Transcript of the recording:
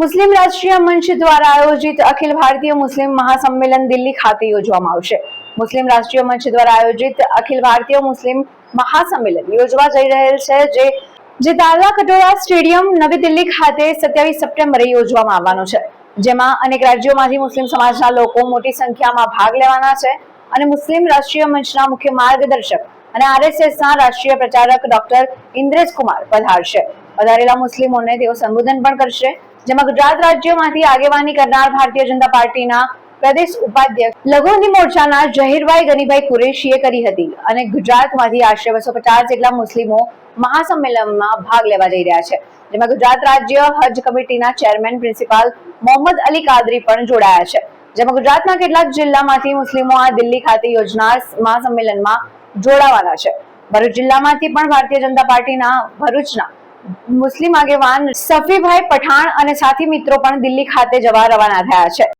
મુસ્લિમ રાષ્ટ્રીય મંચ દ્વારા આયોજિત અખિલ ભારતીય મુસ્લિમ મહાસંમેલન દિલ્હી ખાતે યોજવામાં આવશે. મુસ્લિમ રાષ્ટ્રીય મંચ દ્વારા આયોજિત અખિલ ભારતીય મુસ્લિમ મહાસંમેલન યોજવા જઈ રહેલ છે, જે જે દાદા કટોરા સ્ટેડિયમ નવી દિલ્હી ખાતે સત્યાવીસ સપ્ટેમ્બરે યોજવામાં આવવાનું છે. જેમાં અનેક રાજ્યોમાંથી મુસ્લિમ સમાજના લોકો મોટી સંખ્યામાં ભાગ લેવાના છે અને મુસ્લિમ રાષ્ટ્રીય મંચના મુખ્ય માર્ગદર્શક અને આરએસએસના રાષ્ટ્રીય પ્રચારક ડોક્ટર ઇન્દ્રેશ કુમાર પધારશે. પધારેલા મુસ્લિમોને તેઓ સંબોધન પણ કરશે, જેમાં ગુજરાત રાજ્યમાંથી આગેવાની કરનાર ભારતીય જનતા પાર્ટીના પ્રદેશ ઉપાધ્યક્ષ લઘુમતી મોરચાના જહીરભાઈ ગનીભાઈ કુરેશીએ કરી હતી અને ગુજરાતમાંથી આશરે બસો પચાસ જેટલા મુસ્લિમો મહાસંમેલનમાં ભાગ લેવા જઈ રહ્યા છે. જેમાં ગુજરાત રાજ્ય હજ કમિટીના ચેરમેન પ્રિન્સિપાલ મોહમ્મદ અલી કાદરી પણ જોડાયા છે. જેમાં ગુજરાતના કેટલાક જિલ્લામાંથી મુસ્લિમો આ દિલ્હી ખાતે યોજનાર મહાસંમેલનમાં જોડાવાના છે. ભરૂચ જિલ્લામાંથી પણ ભારતીય જનતા પાર્ટીના ભરૂચના મુસ્લિમ આગેવાન સફીભાઈ પઠાણ અને સાથી મિત્રો પણ દિલ્હી ખાતે જવા રવાના થયા છે.